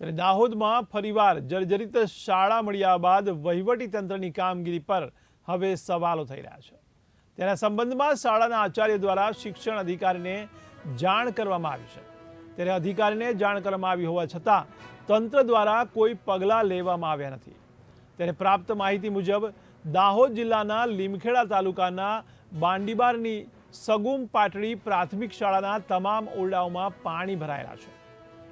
ત્યારે દાહોદમાં ફરીવાર જર્જરિત શાળા મળ્યા બાદ વહીવટી તંત્રની કામગીરી પર હવે સવાલો થઈ રહ્યા છે. તેના સંબંધમાં શાળાના આચાર્ય દ્વારા શિક્ષણ અધિકારીને જાણ કરવામાં આવી છે. ત્યારે અધિકારીને જાણ કરવામાં આવી હોવા છતાં તંત્ર દ્વારા કોઈ પગલાં લેવામાં આવ્યા નથી. ત્યારે પ્રાપ્ત માહિતી મુજબ દાહોદ જિલ્લાના લીમખેડા તાલુકાના બાંડીબારની સગુમ પાટડી પ્રાથમિક શાળાના તમામ ઓરડાઓમાં પાણી ભરાયેલા છે.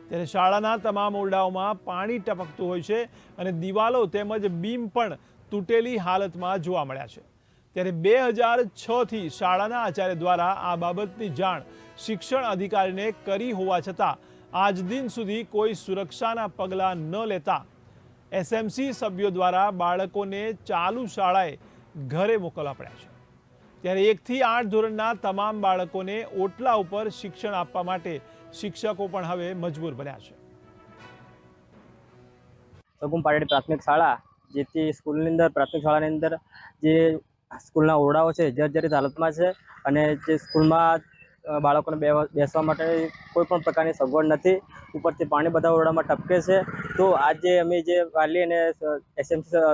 ત્યારે શાળાના તમામ ઓરડાઓમાં પાણી ટપકતું હોય છે અને દિવાલો તેમજ બીમ પણ તૂટેલી હાલતમાં જોવા મળ્યા છે. ત્યારે બે હજાર છથી શાળાના આચાર્ય દ્વારા આ બાબતની જાણ શિક્ષણ અધિકારીને કરી હોવા છતાં આજ દિન સુધી કોઈ સુરક્ષાના પગલાં ન લેતા એસએમસી સભ્યો દ્વારા બાળકોને ચાલુ શાળાએ ઘરે મોકલવા પડ્યા છે. ત્યારે એકથી આઠ ધોરણના તમામ બાળકોને ઓટલા ઉપર શિક્ષણ આપવા માટે શિક્ષકો પણ હવે મજબૂર બન્યા છે. સગુમ પાટડી પ્રાથમિક શાળા, જેથી સ્કૂલની અંદર, પ્રાથમિક શાળાની અંદર જે સ્કૂલના ઓરડાઓ છે જર્જરિત હાલતમાં છે અને જે સ્કૂલમાં બાળકોને બેસવા માટે કોઈ પણ પ્રકારની સગવડ નથી, ઉપરથી પાણી બધા ઓરડામાં ટપકે છે. તો આજે અમે જે વાલી અને એસએમસી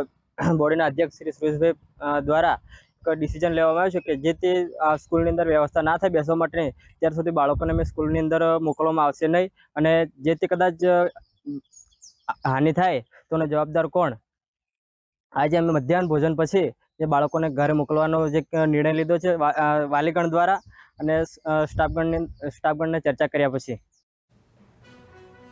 બોર્ડના અધ્યક્ષ શ્રી સુરેશભાઈ દ્વારા ડિસિઝન લેવામાં આવ્યું છે કે જે તે, આ સ્કૂલની અંદર વ્યવસ્થા ના થાય બેસવા માટે, ત્યાર સુધી બાળકોને અમે સ્કૂલની અંદર મોકલવામાં આવશે નહીં. અને જે તે કદાચ હાનિ થાય, તો જવાબદાર કોણ? આજે અમે મધ્યાહન ભોજન પછી જે બાળકોને ઘરે મોકલવાનો જે નિર્ણય લીધો છે વાલીગણ દ્વારા અને સ્ટાફગણની, સ્ટાફગણને ચર્ચા કર્યા પછી.